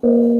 โ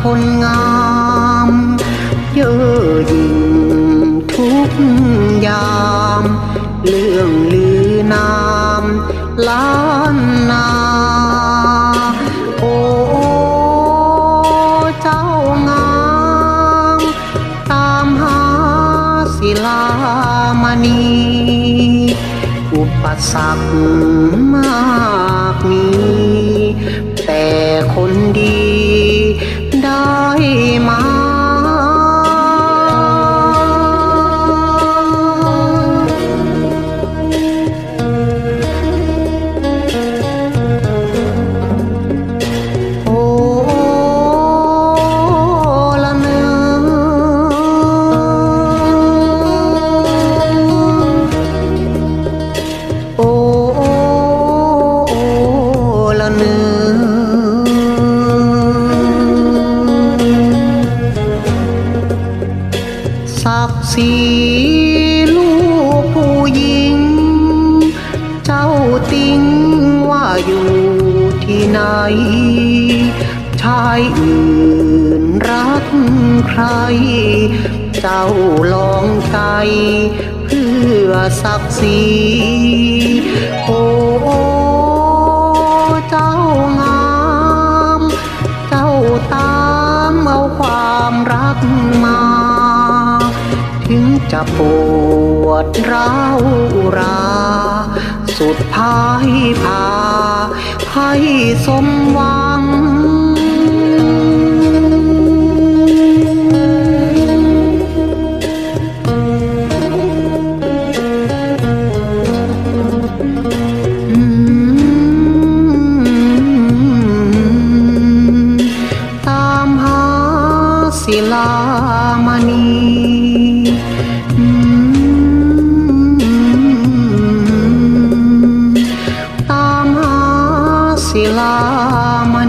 คนงามเย่อหยิ่งทุกยาม เรื่องลือนามล้านนาโอ้เจ้างามตามหาศิลามณีอุปสรรคมากมีแต่คน อื่นรักใคร เจ้าลองใจเพื่อศักดิ์ศรีโอ้เจ้างาม เจ้าตามเอาความรักมา ถึงจะปวดร้าวรา สุดท้ายพาให้สม சிலாமணி